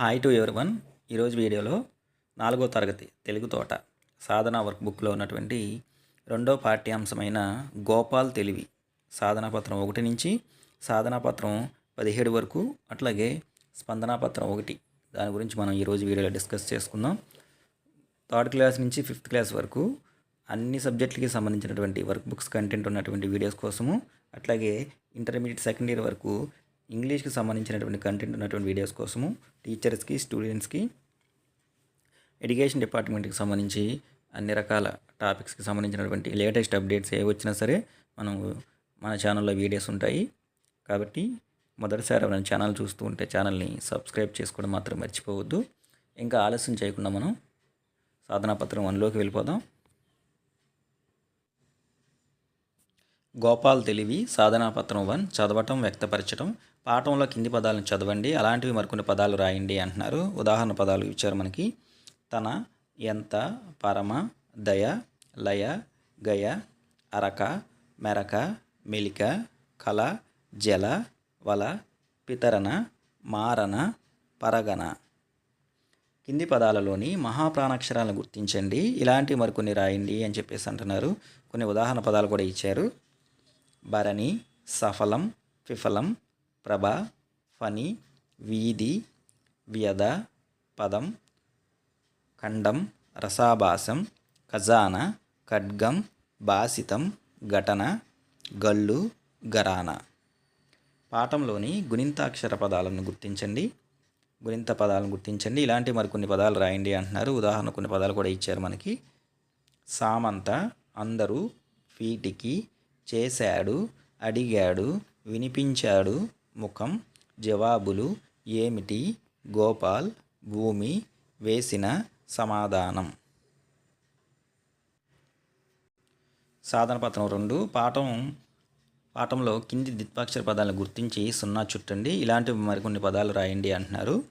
Hi to ఎవరి one ఈరోజు వీడియోలో నాలుగో తరగతి తెలుగు తోట సాధన వర్క్ బుక్లో ఉన్నటువంటి రెండో పాఠ్యాంశమైన గోపాల్ తెలివి సాధనా పత్రం ఒకటి నుంచి సాధనా పత్రం పదిహేడు వరకు అట్లాగే స్పందనాపత్రం ఒకటి. దాని గురించి మనం ఈరోజు వీడియోలో డిస్కస్ చేసుకుందాం. థర్డ్ క్లాస్ నుంచి ఫిఫ్త్ క్లాస్ వరకు అన్ని సబ్జెక్టులకి సంబంధించినటువంటి వర్క్ బుక్స్ కంటెంట్ ఉన్నటువంటి వీడియోస్ కోసము అట్లాగే ఇంటర్మీడియట్ సెకండ్ ఇయర్ వరకు ఇంగ్లీష్కి సంబంధించినటువంటి కంటెంట్ ఉన్నటువంటి వీడియోస్ కోసము టీచర్స్కి స్టూడెంట్స్కి ఎడ్యుకేషన్ డిపార్ట్మెంట్కి సంబంధించి అన్ని రకాల టాపిక్స్కి సంబంధించినటువంటి లేటెస్ట్ అప్డేట్స్ ఏ వచ్చినా సరే మనం మన ఛానల్లో వీడియోస్ ఉంటాయి. కాబట్టి మొదటిసారి మన ఛానల్ చూస్తూ ఉంటే ఛానల్ని సబ్స్క్రైబ్ చేసుకోవడం మాత్రం మర్చిపోవద్దు. ఇంకా ఆలస్యం చేయకుండా మనం సాధనాపత్రం వన్లోకి వెళ్ళిపోదాం. గోపాల్ తెలివి సాధనా పత్రం వన్ చదవటం వ్యక్తపరచడం పాఠంలో కింది పదాలను చదవండి అలాంటివి మరికొన్ని పదాలు రాయండి అంటున్నారు. ఉదాహరణ పదాలు ఇచ్చారు మనకి. తన ఎంత పరమ దయ లయ గయ అరక మెరక మెలిక కల జల వల పితరణ మారణ పరగణ. కింది పదాలలోని మహాప్రాణాక్షరాలను గుర్తించండి ఇలాంటి మరికొన్ని రాయండి అని చెప్పేసి అంటున్నారు. కొన్ని ఉదాహరణ పదాలు కూడా ఇచ్చారు. భరణి సఫలం విఫలం ప్రభ ఫణి వీధి వ్యధ పదం ఖండం రసాభాసం ఖజాన ఖడ్గం బాసితం ఘటన గల్లు గరాన పాఠంలోని గుణింతాక్షర పదాలను గుర్తించండి. గుణింత పదాలను గుర్తించండి. ఇలాంటి మరికొన్ని పదాలు రాయండి అంటున్నారు. ఉదాహరణ కొన్ని పదాలు కూడా ఇచ్చారు మనకి. సామంత అందరూ వీటికి చేశాడు అడిగాడు వినిపించాడు ముఖం జవాబులు ఏమిటి? గోపాల్ భూమి వేసిన సమాధానం. సాధన పత్రం రెండు పాఠం పాఠంలో కింది ద్విత్వాక్షర పదాలను గుర్తించి సున్నా చుట్టండి. ఇలాంటి మరికొన్ని పదాలు రాయండి అంటున్నారు.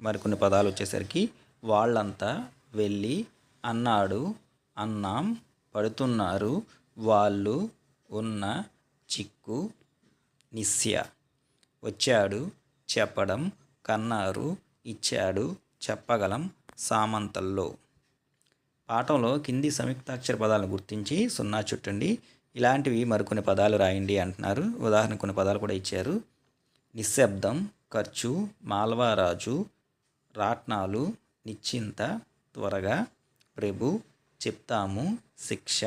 మరికొన్ని పదాలు వచ్చేసరికి వాళ్ళంతా వెళ్ళి అన్నాడు అన్నాం పడుతున్నారు వాళ్ళు ఉన్న చిక్కు నిస్య. వచ్చాడు చెప్పడం కన్నారు ఇచ్చాడు చెప్పగలం సామంతల్లో. పాఠంలో కింది సంయుక్తాక్షర పదాలను గుర్తించి సున్నా చుట్టండి. ఇలాంటివి మరికొన్ని పదాలు రాయండి అంటున్నారు. ఉదాహరణ కొన్ని పదాలు కూడా ఇచ్చారు. నిశ్శబ్దం ఖర్చు మాల్వారాజు రాట్నాలు నిశ్చింత త్వరగా ప్రభు చెప్తాము శిక్ష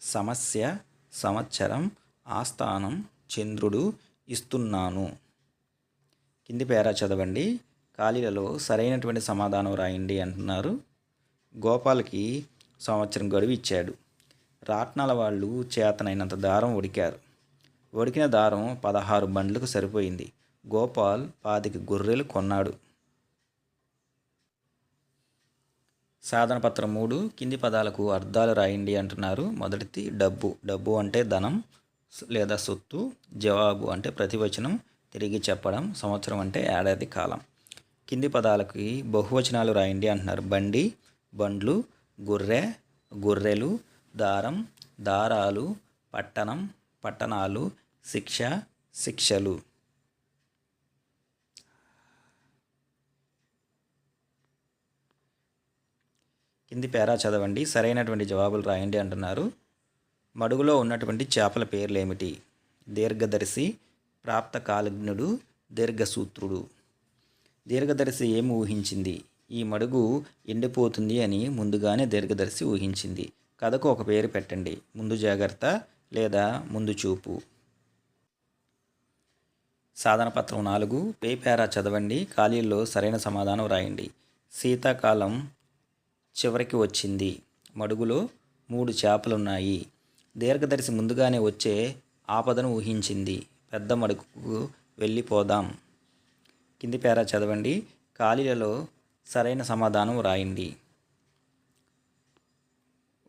సమస్య సంవత్సరం ఆస్థానం చంద్రుడు ఇస్తున్నాను. కింది పేరా చదవండి. ఖాళీలలో సరైనటువంటి సమాధానం రాయండి అంటున్నారు. గోపాల్కి సంవత్సరం గడువు ఇచ్చాడు. రాట్నాల వాళ్ళు చేతనైనంత దారం ఉడికారు. ఉడికిన దారం పదహారు బండ్లకు సరిపోయింది. గోపాల్ పాతికి గొర్రెలు కొన్నాడు. సాధన పత్రం మూడు కింది పదాలకు అర్థాలు రాయండి అంటున్నారు. మొదటిది డబ్బు. డబ్బు అంటే ధనం లేదా సొత్తు. జవాబు అంటే ప్రతివచనం. తిరిగి చెప్పడం. సంవత్సరం అంటే ఏడాది కాలం. కింది పదాలకి బహువచనాలు రాయండి అంటున్నారు. బండి బండ్లు గొర్రె గొర్రెలు దారం దారాలు పట్టణం పట్టణాలు శిక్ష శిక్షలు. కింది పేరా చదవండి సరైనటువంటి జవాబులు రాయండి అంటున్నారు. మడుగులో ఉన్నటువంటి చేపల పేర్లు ఏమిటి దీర్ఘదర్శి ప్రాప్త కాలజ్ఞుడు దీర్ఘసూత్రుడు. దీర్ఘదర్శి ఏమి ఊహించింది? ఈ మడుగు ఎండిపోతుంది అని ముందుగానే దీర్ఘదర్శి ఊహించింది. కథకు ఒక పేరు పెట్టండి ముందు జాగ్రత్త లేదా ముందు చూపు. సాధన పత్రం నాలుగు పే పేరా చదవండి ఖాళీల్లో సరైన సమాధానం రాయండి. శీతాకాలం చివరికి వచ్చింది. మడుగులో మూడు చేపలున్నాయి. దీర్ఘదర్శి ముందుగానే వచ్చే ఆపదను ఊహించింది. పెద్ద మడుగుకు వెళ్ళిపోదాం. కింది పేరా చదవండి. ఖాళీలలో సరైన సమాధానం రాయండి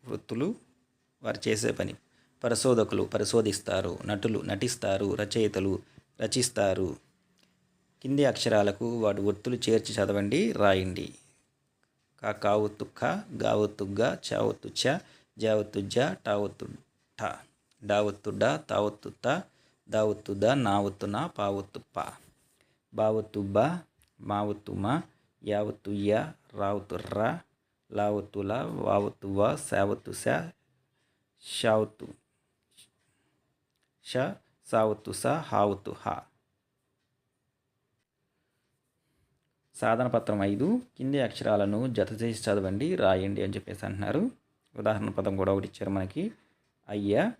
వృత్తులు వారు చేసే పని. పరిశోధకులు పరిశోధిస్తారు. నటులు నటిస్తారు. రచయితలు రచిస్తారు. కింది అక్షరాలకు వాటి వృత్తులు చేర్చి చదవండి. రాయండి. kakau tu ka, gau tu ga, cau tu cha, jau tu ja, tau tu ta, dau tu da, tau tu ta, dau tu da, nau tu na, pau tu pa, bau tu ba, mau tu ma, yau tu ya, rau tu ra, lau tu la, wau tu wa, sau tu sa, shao tu, sha, sau tu sa, hau tu ha. సాధన పత్రం ఐదు కింది అక్షరాలను జత చేసి చదవండి రాయండి అని చెప్పేసి అంటున్నారు. ఉదాహరణ పదం కూడా ఒకటి ఇచ్చారు మనకి. అయ్య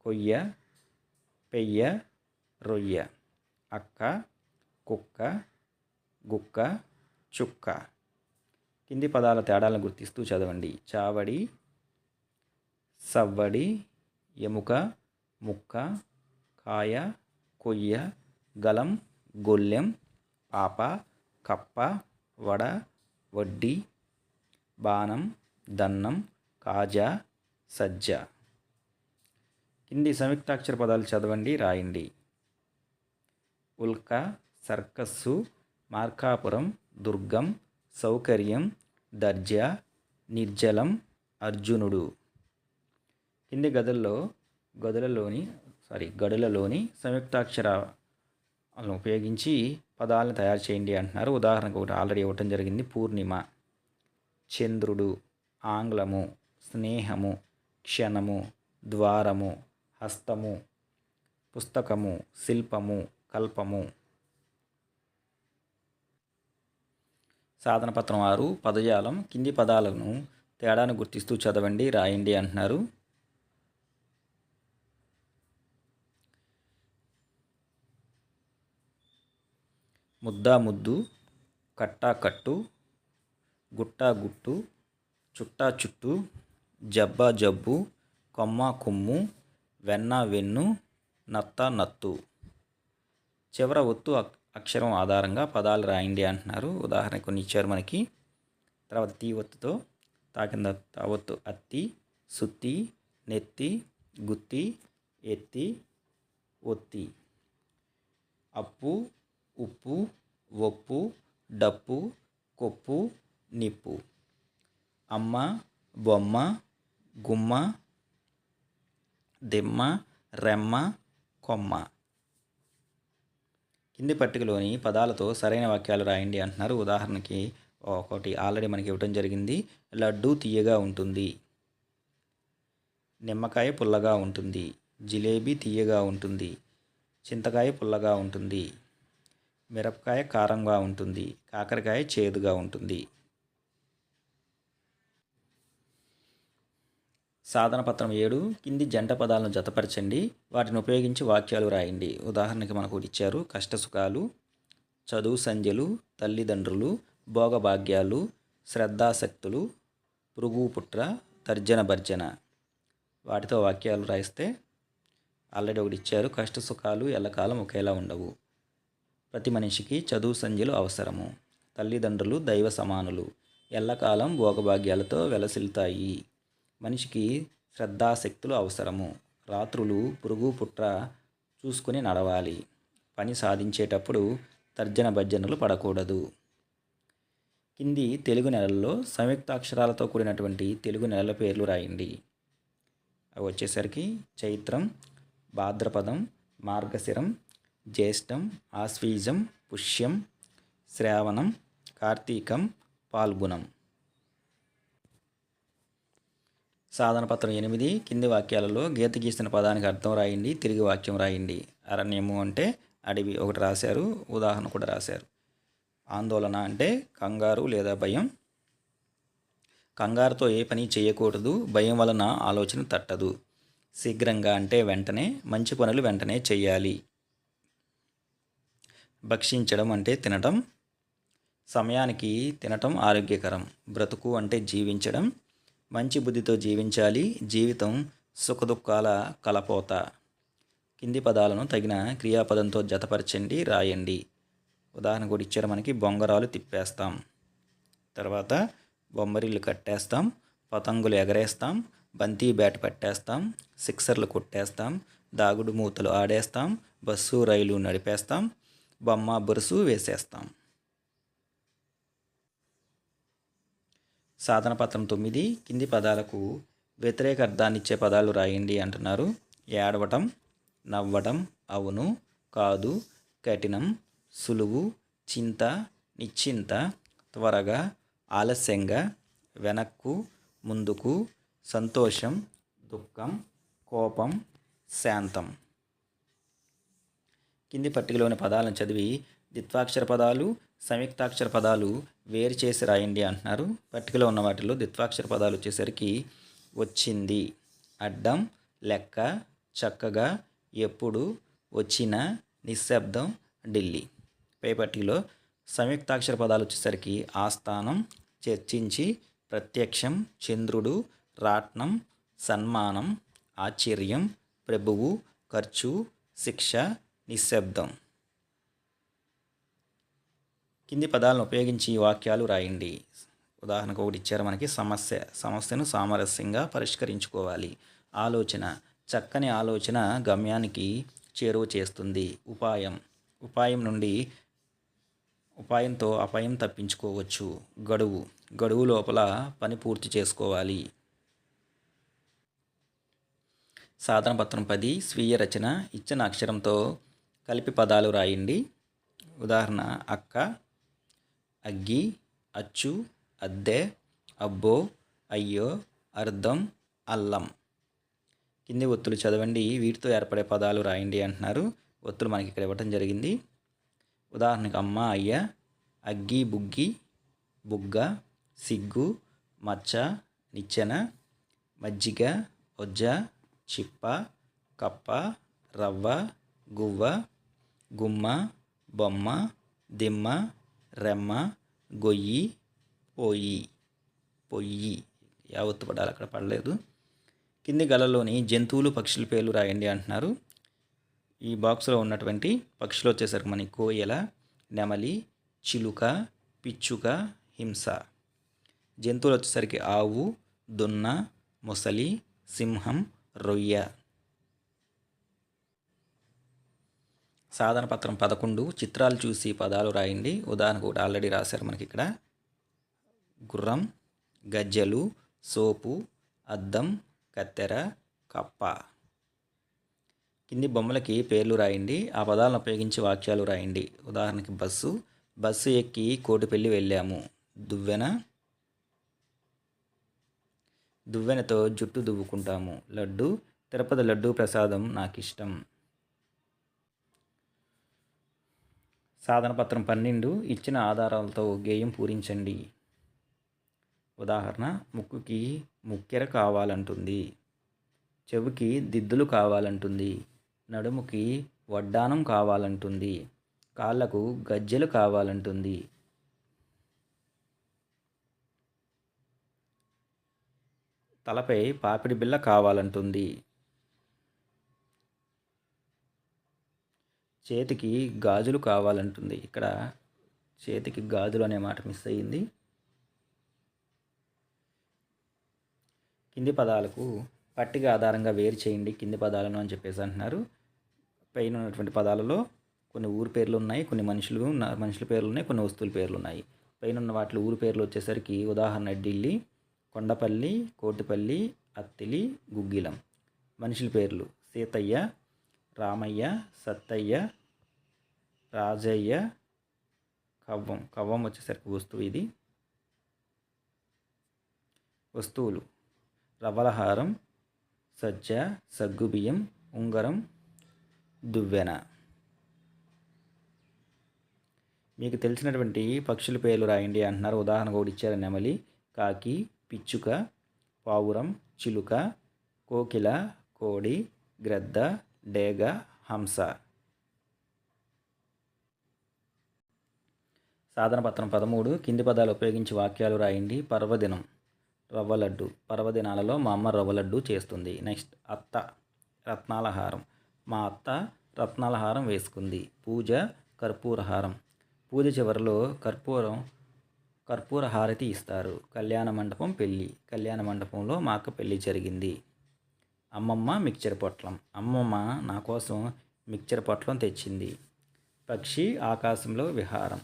కొయ్య పెయ్య రొయ్య అక్క కుక్క గుక్క చుక్క. కింది పదాల తేడాలను గుర్తిస్తూ చదవండి. చావడి సవ్వడి ఎముక ముక్క కాయ కొయ్య గలం గొల్లెం పాప కప్ప వడ వడ్డీ బాణం దన్నం కాజా సజ్జ. కింది సంయుక్తాక్షర పదాలు చదవండి రాయండి. ఉల్క సర్కస్సు మార్కాపురం దుర్గం సౌకర్యం దర్జా నిర్జలం అర్జునుడు. కింది గదుల్లో గదులలోని సారీ గడులలోని సంయుక్తాక్షరాలను ఉపయోగించి పదాలను తయారు చేయండి అంటున్నారు. ఉదాహరణకు ఒకటి ఆల్రెడీ ఇవ్వటం జరిగింది. పూర్ణిమ చంద్రుడు ఆంగ్లము స్నేహము క్షణము ద్వారము హస్తము పుస్తకము శిల్పము కల్పము. సాధన పత్రం ఆరు పదజాలం కింది పదాలను తేడాను గుర్తిస్తూ చదవండి రాయండి అంటున్నారు. ముద్దా ముద్దు కట్టా కట్టు గుట్టా గుట్టు చుట్టా చుట్టు జబ్బా జబ్బు కొమ్మ కొమ్ము వెన్న వెన్ను నత్త నత్తు చివర ఒత్తు అక్షరం ఆధారంగా పదాలు రాయండి అంటున్నారు. ఉదాహరణ కొన్ని ఇచ్చారు మనకి తర్వాత తీ ఒత్తుతో తాకింద తావత్తు అత్తి సుత్తి నెత్తి గుత్తి ఎత్తి ఒత్తి. అప్పు ఉప్పు ఒప్పు డప్పు కొప్పు నిప్పు. అమ్మ బొమ్మ గుమ్మ దిమ్మ రెమ్మ కొమ్మ. కింది పట్టికలోని పదాలతో సరైన వాక్యాలు రాయండి అంటున్నారు. ఉదాహరణకి ఒకటి ఆల్రెడీ మనకి ఇవ్వటం జరిగింది. లడ్డు తీయగా ఉంటుంది. నిమ్మకాయ పుల్లగా ఉంటుంది. జిలేబీ తీయగా ఉంటుంది. చింతకాయ పుల్లగా ఉంటుంది. మిరపకాయ కారంగా ఉంటుంది కాకరకాయ చేదుగా ఉంటుంది. సాధన పత్రం ఏడు కింది జంట పదాలను జతపరచండి వాటిని ఉపయోగించి వాక్యాలు రాయండి. ఉదాహరణకి మనకు ఇచ్చారు కష్టసుఖాలు చదువు సంధ్యలు తల్లిదండ్రులు భోగభాగ్యాలు శ్రద్ధాశక్తులు పురుగు పుట్ర తర్జన భర్జన. వాటితో వాక్యాలు రాయిస్తే ఆల్రెడీ ఒకటి ఇచ్చారు కష్టసుఖాలు ఎల్లకాలం ఒకేలా ఉండవు. ప్రతి మనిషికి చదువు సంధ్యలు అవసరము. తల్లిదండ్రులు దైవ సమానులు. ఎల్లకాలం భోగభాగ్యాలతో వెలసిల్తాయి మనిషికి శ్రద్ధాశక్తులు అవసరము. రాత్రులు పురుగు పుట్ర చూసుకుని నడవాలి. పని సాధించేటప్పుడు తర్జన భర్జనలు పడకూడదు. కింది తెలుగు నెలల్లో సంయుక్తాక్షరాలతో కూడినటువంటి తెలుగు నెలల పేర్లు రాయండి. అవి వచ్చేసరికి చైత్రం భాద్రపదం మార్గశిరం జ్యేష్టం ఆశ్వీజం పుష్యం శ్రావణం కార్తీకం పాల్గుణం. సాధన పత్రం ఎనిమిది. కింది వాక్యాలలో గీత గీసిన పదానికి అర్థం రాయండి తిరిగి వాక్యం రాయండి. అరణ్యము అంటే అడవి ఒకటి రాశారు ఉదాహరణ కూడా రాశారు. ఆందోళన అంటే కంగారు లేదా భయం. కంగారుతో ఏ పని చేయకూడదు భయం వలన ఆలోచన తట్టదు. శీఘ్రంగా అంటే వెంటనే మంచి పనులు వెంటనే చేయాలి. భక్షించడం అంటే తినటం. సమయానికి తినటం ఆరోగ్యకరం. బ్రతుకు అంటే జీవించడం. మంచి బుద్ధితో జీవించాలి. జీవితం సుఖదుఖాల కలపోత. కింది పదాలను తగిన క్రియాపదంతో జతపరచండి రాయండి. ఉదాహరణ కూడా ఇచ్చారు మనకి బొంగరాలు తిప్పేస్తాం. తర్వాత బొమ్మరిల్లు కట్టేస్తాం. పతంగులు ఎగరేస్తాం. బంతి బ్యాట్ పట్టేస్తాం. సిక్సర్లు కొట్టేస్తాం. దాగుడు మూతలు ఆడేస్తాం. బస్సు రైలు నడిపేస్తాం. బొమ్మ బురుసు వేసేస్తాం. సాధన పత్రం తొమ్మిది కింది పదాలకు వ్యతిరేక అర్థాన్ని ఇచ్చే పదాలు రాయండి అంటున్నారు. ఏడవటం నవ్వటం అవును కాదు కఠినం సులువు చింత నిశ్చింత త్వరగా ఆలస్యంగా వెనక్కు ముందుకు సంతోషం దుఃఖం కోపం శాంతం. కింది పట్టికలోని పదాలను చదివి ద్విత్వాక్షర పదాలు సంయుక్తాక్షర పదాలు వేరు చేసి రాయండి అంటున్నారు. పట్టికలో ఉన్న వాటిలో ద్విత్వాక్షర పదాలు వచ్చేసరికి వచ్చింది. అడ్డం లెక్క చక్కగా ఎప్పుడు వచ్చిన నిశ్శబ్దం ఢిల్లీ. పై పట్టికలో సంయుక్తాక్షర పదాలు వచ్చేసరికి ఆస్థానం చర్చించి ప్రత్యక్షం చంద్రుడు రాట్నం సన్మానం ఆశ్చర్యం ప్రభువు ఖర్చు శిక్ష నిశ్శబ్దం. కింది పదాలను ఉపయోగించి వాక్యాలు రాయండి. ఉదాహరణకు ఒకటి ఇచ్చారు మనకి సమస్య సమస్యను సామరస్యంగా పరిష్కరించుకోవాలి. ఆలోచన చక్కని ఆలోచన గమ్యానికి చేరువ చేస్తుంది. ఉపాయం ఉపాయం నుండి ఉపాయంతో అపాయం తప్పించుకోవచ్చు. గడువు గడువు లోపల పని పూర్తి చేసుకోవాలి. సాధన పత్రం పది స్వీయ రచన ఇచ్చిన అక్షరంతో కలిపి పదాలు రాయండి. ఉదాహరణ అక్క అగ్గి అచ్చు అద్దె అబ్బో అయ్యో అర్థం అల్లం. కింది ఒత్తులు చదవండి. వీటితో ఏర్పడే పదాలు రాయండి అంటున్నారు. ఒత్తులు మనకి ఇక్కడ ఇవ్వటం జరిగింది. ఉదాహరణకు అమ్మ అయ్య అగ్గి బుగ్గి బుగ్గ సిగ్గు మచ్చ నిచ్చెన మజ్జిగ ఒజ్జ చిప్ప కప్ప రవ్వ గువ్వ గుమ్మ బొమ్మ దిమ్మ రెమ్మ గొయ్యి పొయ్యి. పొయ్యి. యావత్తు పడాలి అక్కడ పడలేదు. కింది గలలోని జంతువులు పక్షుల పేర్లు రాయండి అంటున్నారు. ఈ బాక్స్లో ఉన్నటువంటి పక్షులు వచ్చేసరికి మనకి కోయల నెమలి చిలుక పిచ్చుక హింస. జంతువులు వచ్చేసరికి ఆవు దున్న మొసలి సింహం రొయ్య. సాధన పత్రం పదకొండు చిత్రాలు చూసి పదాలు రాయండి. ఉదాహరణకు ఒకటి ఆల్రెడీ రాశారు మనకి ఇక్కడ గుర్రం గజ్జలు సోపు అద్దం కత్తెర కప్ప. కింది బొమ్మలకి పేర్లు రాయండి. ఆ పదాలను ఉపయోగించి వాక్యాలు రాయండి. ఉదాహరణకి బస్సు. బస్సు ఎక్కి కోటిపల్లి వెళ్ళాము. దువ్వెన. దువ్వెనతో జుట్టు దువ్వుకుంటాము. లడ్డు. తిరుపతి లడ్డు ప్రసాదం నాకు ఇష్టం సాధనపత్రం పన్నెండు ఇచ్చిన ఆధారాలతో గేయం పూరించండి. ఉదాహరణ ముక్కుకి ముక్కెర కావాలంటుంది. చెవికి దిద్దులు కావాలంటుంది. నడుముకి వడ్డానం కావాలంటుంది. కాళ్ళకు గజ్జెలు కావాలంటుంది. తలపై పాపిడి బిళ్ళ కావాలంటుంది. చేతికి గాజులు కావాలంటుంది. ఇక్కడ చేతికి గాజులు అనే మాట మిస్ అయ్యింది. కింది పదాలకు పట్టిక ఆధారంగా వేరు చేయండి. కింది పదాలను అని చెప్పేసి అంటున్నారు. పైన ఉన్నటువంటి పదాలలో కొన్ని ఊరు పేర్లు ఉన్నాయి కొన్ని మనుషులు మనుషుల పేర్లు ఉన్నాయి కొన్ని వస్తువుల పేర్లు ఉన్నాయి. పైన ఉన్న వాటిలో ఊరు పేర్లు వచ్చేసరికి ఉదాహరణ ఢిల్లీ కొండపల్లి కోటిపల్లి అత్తిలి గుగ్గిలం. మనుషుల పేర్లు. సీతయ్య రామయ్య సత్తయ్య రాజయ్య కవ్వం. కవ్వం వచ్చేసరికి వస్తువు ఇది. వస్తువులు. రవ్వలహారం సజ్జ సగ్గుబియ్యం ఉంగరం దువ్వెన. మీకు తెలిసినటువంటి పక్షుల పేర్లు రాయండి అంటున్నారు. ఉదాహరణ కూడా ఇచ్చారు నెమలి కాకి పిచ్చుక పావురం చిలుక కోకిల కోడి గ్రద్ద డేగ హంస. సాధన పత్రం పదమూడు కింది పదాలు ఉపయోగించి వాక్యాలు రాయండి. పర్వదినం రవ్వ లడ్డు. పర్వదినాలలో మా అమ్మ రవ్వ లడ్డు చేస్తుంది. నెక్స్ట్ అత్త రత్నాల హారం మా అత్త రత్నాల హారం వేసుకుంది. పూజ కర్పూర హారం పూజ చివరిలో కర్పూరం కర్పూర హారతి ఇస్తారు. కళ్యాణ మండపం పెళ్ళి. కళ్యాణ మండపంలో మా అక్క పెళ్ళి జరిగింది. అమ్మమ్మ మిక్చర్ పొట్లం. అమ్మమ్మ నా కోసం మిక్చర్ పొట్లం తెచ్చింది. పక్షి ఆకాశంలో విహారం.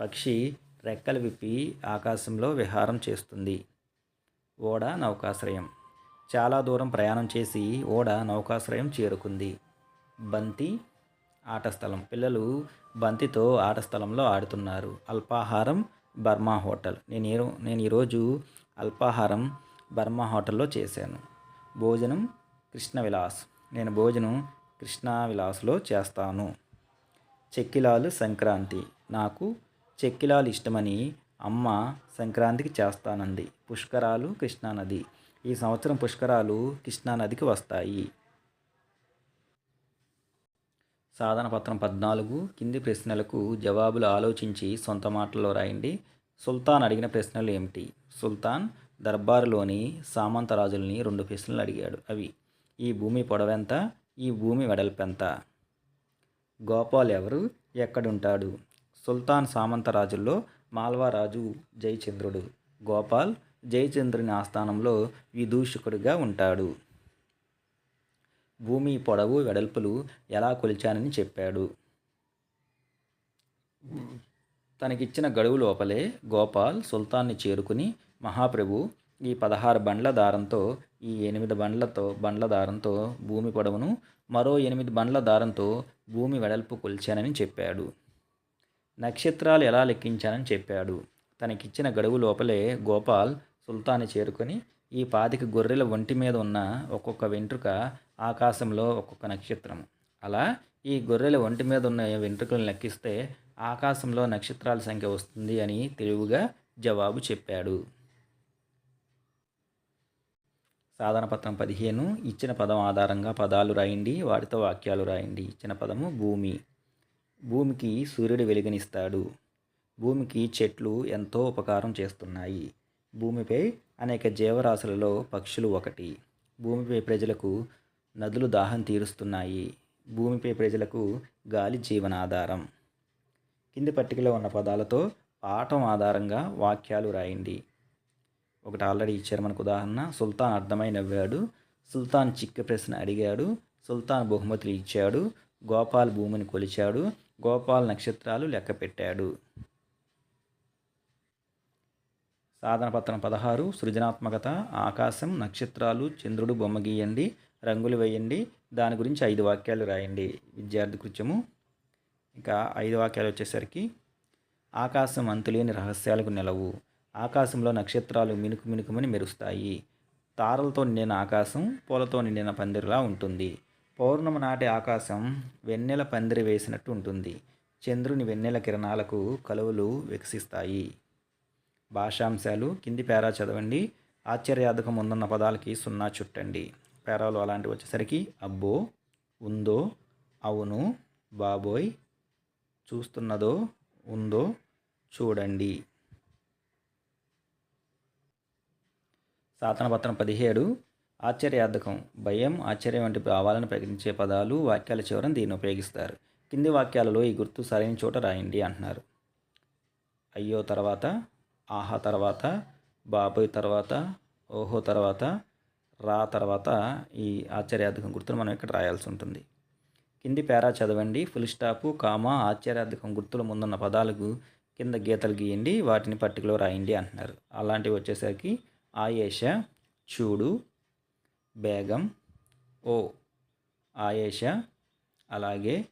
పక్షి రెక్కలు విప్పి ఆకాశంలో విహారం చేస్తుంది. ఓడ నౌకాశ్రయం. చాలా దూరం ప్రయాణం చేసి ఓడ నౌకాశ్రయం చేరుకుంది. బంతి ఆట స్థలం. పిల్లలు బంతితో ఆట స్థలంలో ఆడుతున్నారు. అల్పాహారం బర్మా హోటల్. నేను నేను ఈరోజు అల్పాహారం బర్మా హోటల్లో చేశాను. భోజనం కృష్ణ విలాస్ నేను భోజనం కృష్ణా విలాస్లో చేస్తాను. చెక్కిలాలు సంక్రాంతి. నాకు చెక్కిలాలు ఇష్టమని అమ్మ సంక్రాంతికి చేస్తానంది. పుష్కరాలు కృష్ణానది. ఈ సంవత్సరం పుష్కరాలు కృష్ణానదికి వస్తాయి. సాధన పత్రం పద్నాలుగు. కింది ప్రశ్నలకు జవాబులు ఆలోచించి సొంత మాటల్లో రాయండి. సుల్తాన్ అడిగిన ప్రశ్నలు ఏమిటి? సుల్తాన్ దర్బారులోని సామంతరాజుల్ని రెండు ప్రశ్నలు అడిగాడు. అవి ఈ భూమి పొడవెంత? ఈ భూమి వెడల్పెంత? గోపాల్ ఎవరు? ఎక్కడుంటాడు? సుల్తాన్ సామంతరాజుల్లో మాల్వారాజు జయచంద్రుడు. గోపాల్ జయచంద్రుని ఆస్థానంలో విదూషకుడిగా ఉంటాడు. భూమి పొడవు వెడల్పులు ఎలా కొలిచానని చెప్పాడు. తనకిచ్చిన గడువు లోపలే గోపాల్ సుల్తాన్ని చేరుకుని మహాప్రభు ఈ పదహారు బండ్ల దారంతో ఈ ఎనిమిది బండ్లతో బండ్ల దారంతో భూమి పొడవును మరో ఎనిమిది బండ్ల దారంతో భూమి వెడల్పు కొలిచానని చెప్పాడు. నక్షత్రాలు ఎలా లెక్కించానని చెప్పాడు. తనకిచ్చిన గడువు లోపలే గోపాల్ సుల్తాన్ని చేరుకొని ఈ పాతిక గొర్రెల ఒంటి మీద ఉన్న ఒక్కొక్క వెంట్రుక ఆకాశంలో ఒక్కొక్క నక్షత్రం. అలా ఈ గొర్రెల ఒంటి మీద ఉన్న వెంట్రుకలను లెక్కిస్తే ఆకాశంలో నక్షత్రాల సంఖ్య వస్తుంది అని తెలివిగా జవాబు చెప్పాడు. సాధన పత్రం పదిహేను. ఇచ్చిన పదం ఆధారంగా పదాలు రాయండి వాటితో వాక్యాలు రాయండి. ఇచ్చిన పదము భూమి. భూమికి సూర్యుడు వెలుగునిస్తాడు. భూమికి చెట్లు ఎంతో ఉపకారం చేస్తున్నాయి. భూమిపై అనేక జీవరాశులలో పక్షులు ఒకటి. భూమిపై ప్రజలకు నదులు దాహం తీరుస్తున్నాయి. భూమిపై ప్రజలకు గాలి జీవనాధారం. కింది పట్టికలో ఉన్న పదాలతో పాఠం ఆధారంగా వాక్యాలు రాయండి. ఒకటి ఆల్రెడీ ఇచ్చారు మనకు ఉదాహరణ. సుల్తాన్ అర్థమై నవ్వాడు సుల్తాన్ చిక్క ప్రశ్న అడిగాడు. సుల్తాన్ బహుమతులు ఇచ్చాడు. గోపాల్ భూమిని కొలిచాడు. గోపాల్ నక్షత్రాలు లెక్క పెట్టాడు. సాధన పత్రం పదహారు. సృజనాత్మకత ఆకాశం నక్షత్రాలు చంద్రుడు బొమ్మ గీయండి రంగులు వేయండి దాని గురించి ఐదు వాక్యాలు రాయండి. విద్యార్థి కృత్యము. ఇంకా ఐదు వాక్యాలు వచ్చేసరికి ఆకాశం అంతులేని రహస్యాలకు నిలవు. ఆకాశంలో నక్షత్రాలు మినుకు మినుకుమని మెరుస్తాయి. తారలతో నిండిన ఆకాశం పూలతో నిండిన పందిరిలా ఉంటుంది. పౌర్ణమి నాటి ఆకాశం వెన్నెల పందిరి వేసినట్టు ఉంటుంది. చంద్రుని వెన్నెల కిరణాలకు కలువలు వికసిస్తాయి. భాషాంశాలు కింది పేరా చదవండి. ఆశ్చర్యార్థకం ఉందన్న పదాలకి సున్నా చుట్టండి. పేరాలు అలాంటివి వచ్చేసరికి అబ్బో ఉందో అవును బాబోయ్ చూస్తున్నదో ఉందో చూడండి. పత్రం పదిహేడు ఆశ్చర్యార్థకం. భయం ఆశ్చర్యం వంటి భావాలను ప్రకటించే పదాలు వాక్యాల చివరన దీన్ని ఉపయోగిస్తారు. కింది వాక్యాలలో ఈ గుర్తు సరైన చోట రాయండి అంటున్నారు. అయ్యో తర్వాత ఆహా తర్వాత బాబోయ్ తర్వాత ఓహో తర్వాత రా తర్వాత ఈ ఆశ్చర్యార్థకం గుర్తులు మనం ఇక్కడ రాయాల్సి ఉంటుంది. కింది పేరా చదవండి. ఫుల్ స్టాపు కామా ఆశ్చర్యార్థకం గుర్తుల ముందున్న పదాలకు కింద గీతలు గీయండి వాటిని పట్టికలో రాయండి అంటున్నారు. అలాంటివి వచ్చేసరికి ఆయేష చూడు బేగం ఓ. ఆయేష అలాగే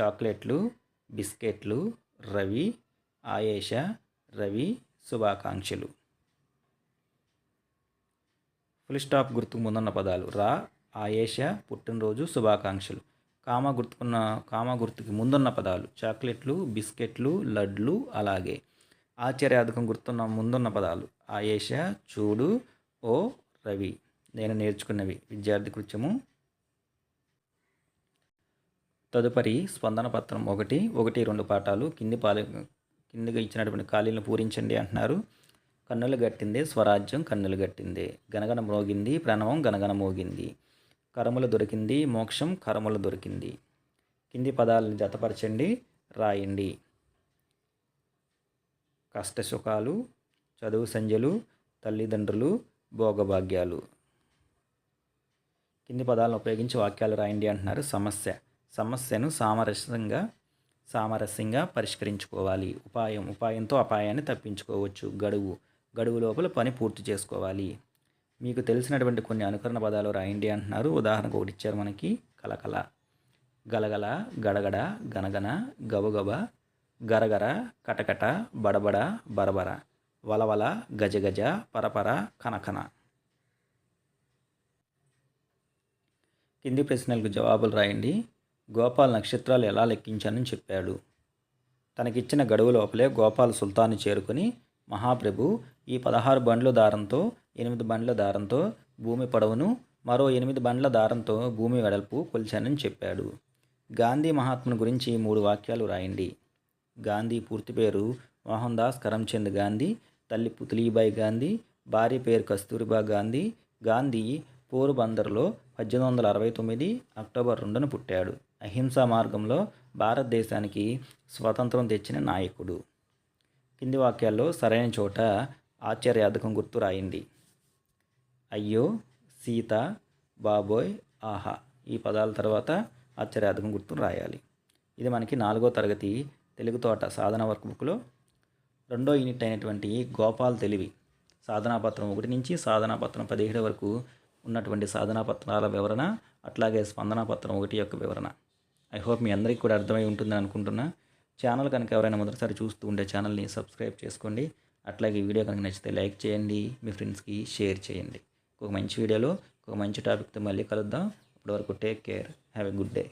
చాక్లెట్లు బిస్కెట్లు రవి ఆయేష రవి శుభాకాంక్షలు. ఫుల్ స్టాప్ గుర్తుకు ముందున్న పదాలు. రా ఆయేష పుట్టినరోజు శుభాకాంక్షలు. కామ గుర్తుకున్న కామ గుర్తుకి ముందున్న పదాలు. చాక్లెట్లు బిస్కెట్లు లడ్లు అలాగే. ఆశ్చర్యార్థకం గుర్తున్న ముందున్న పదాలు. ఆయేష చూడు ఓ రవి. నేను నేర్చుకున్నవి. విద్యార్థి కృత్యము. తదుపరి స్పందన పత్రం ఒకటి ఒకటి రెండు పాఠాలు. కింది పాలి కిందిగా ఇచ్చినటువంటి ఖాళీలను పూరించండి అంటున్నారు. కన్నులు గట్టిందే స్వరాజ్యం కన్నులు గట్టిందే. గనగన మోగింది ప్రణవం గనగన మోగింది. కరములు దొరికింది మోక్షం కరములు దొరికింది. కింది పదాలను జతపరచండి రాయండి. కష్టసుఖాలు చదువు సంధ్యలు తల్లిదండ్రులు భోగభాగ్యాలు. కింది పదాలను ఉపయోగించి వాక్యాలు రాయండి అంటున్నారు. సమస్య. సమస్యను సామరస్యంగా సామరస్యంగా పరిష్కరించుకోవాలి. ఉపాయం. ఉపాయంతో అపాయాన్ని తప్పించుకోవచ్చు. గడువు. గడువు లోపల పని పూర్తి చేసుకోవాలి. మీకు తెలిసినటువంటి కొన్ని అనుకరణ పదాలు రాయండి అంటున్నారు. ఉదాహరణకు ఒకటి ఇచ్చారు మనకి. కలకల. గలగల గడగడ గనగన గబగబ గరగర కటకట బడబడ బరబర. వలవల గజగజ పరపర కనకన కింది ప్రశ్నలకు జవాబులు రాయండి. గోపాల్ నక్షత్రాలు ఎలా లెక్కించానని చెప్పాడు. తనకిచ్చిన గడువు లోపలే గోపాల్ సుల్తాన్ని చేరుకుని మహాప్రభు ఈ పదహారు బండ్ల దారంతో ఎనిమిది బండ్ల దారంతో భూమి పొడవును మరో ఎనిమిది బండ్ల దారంతో భూమి వెడల్పు కొలిచానని చెప్పాడు. గాంధీ మహాత్ముని గురించి మూడు వాక్యాలు రాయండి. గాంధీ పూర్తి పేరు మోహన్ దాస్ కరమ్చంద్ గాంధీ. తల్లి పుతులీబాయి గాంధీ భార్య పేరు కస్తూరిబా గాంధీ. గాంధీ పోరుబందర్లో పద్దెనిమిది వందల అరవై తొమ్మిది అక్టోబర్ రెండున పుట్టాడు. అహింసా మార్గంలో భారతదేశానికి స్వాతంత్రం తెచ్చిన నాయకుడు. కింది వాక్యాల్లో సరైన చోట ఆశ్చర్యార్థకం గుర్తు రాయండి అయ్యో సీత బాబోయ్ ఆహా ఈ పదాల తర్వాత ఆశ్చర్యార్థకం గుర్తు రాయాలి. ఇది మనకి నాలుగో తరగతి తెలుగు తోట సాధన వర్క్ బుక్లో రెండో యూనిట్ అయినటువంటి గోపాల్ తెలివి సాధనా పత్రం ఒకటి నుంచి సాధనా పత్రం పదిహేడు వరకు ఉన్నటువంటి సాధనా పత్రాల వివరణ అట్లాగే స్పందన పత్రం ఒకటి యొక్క వివరణ. ఐ హోప్ మీ అందరికీ కూడా అర్థమై ఉంటుందని అనుకుంటున్నా. ఛానల్ కనుక ఎవరైనా మొదటిసారి చూస్తూ ఉంటే ఛానల్ని సబ్స్క్రైబ్ చేసుకోండి. అట్లాగే వీడియో కనుక నచ్చితే లైక్ చేయండి. మీ ఫ్రెండ్స్కి షేర్ చేయండి. ఒక మంచి వీడియోలో ఒక మంచి టాపిక్తో మళ్ళీ కలుద్దాం. అప్పటి వరకు take care have a good day